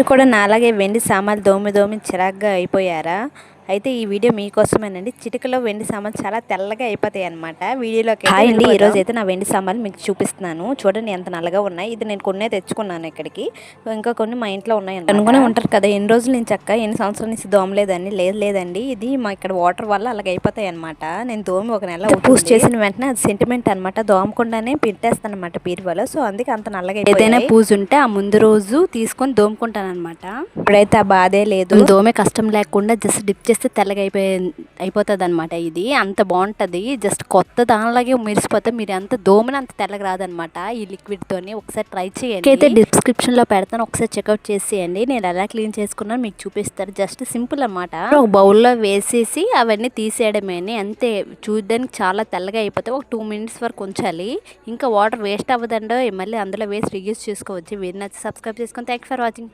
మీరు కూడా నాలాగే వెండి సామాన్లు దోమి దోమి చిరాగ్గా అయిపోయారా? అయితే ఈ వీడియో మీకోసమేనండి. చిటికలో వెండి సామాన్లు చాలా తెల్లగా అయిపోతాయి అనమాట వీడియోలోకి హాయ్ అండి. ఈ రోజు అయితే నా వెండి సామాన్లు మీకు చూపిస్తున్నాను. చూడండి ఎంత నల్లగా ఉన్నాయి. ఇది నేను కొన్నే తెచ్చుకున్నాను ఇక్కడికి. ఇంకా కొన్ని మా ఇంట్లో ఉన్నాయి అనుకునే ఉంటారు కదా ఎన్ని రోజులు నేను చక్క ఎన్ని సంవత్సరాల నుంచి దోమలేదండి లేదు లేదండి. ఇది మా ఇక్కడ వాటర్ వల్ల అలాగ అయిపోతాయి అనమాట నేను దోమి ఒక నెల పూజ చేసిన వెంటనే అది సెంటిమెంట్ అనమాట దోమకుండానే పెట్టేస్తాను అనమాట బీరువాలో. సో అందుకే అంత నల్లగా ఏదైనా పూజ ఉంటే ఆ ముందు రోజు తీసుకొని దోముకుంటాను అనమాట ఇప్పుడైతే ఆ బాధే లేదు. దోమే కష్టం లేకుండా జస్ట్ డిప్ చేస్తే తెల్లగా అయిపోయి అయిపోతుంది అనమాట ఇది. అంత బాగుంటుంది. జస్ట్ కొత్త దానిలాగే మెరిసిపోతే మీరు అంత దోమని అంత తెల్లగా రాదనమాట ఈ లిక్విడ్ తోని. ఒకసారి ట్రై చేయండి. అయితే డిస్క్రిప్షన్లో పెడతాను. ఒకసారి చెక్అవుట్ చేసేయండి. నేను ఎలా క్లీన్ చేసుకున్నాను మీకు చూపిస్తారు. జస్ట్ సింపుల్ అనమాట ఒక బౌల్లో వేసేసి అవన్నీ తీసేయడమే అంతే. చూడడానికి చాలా తెల్లగా అయిపోతే ఒక టూ మినిట్స్ వరకు ఉంచాలి. ఇంకా వాటర్ వేస్ట్ అవ్వదండో మళ్ళీ అందులో వేసి రియూస్ చేసుకోవచ్చు. వీరు నచ్చి సబ్స్క్రైబ్ చేసుకొని. Thank for watching.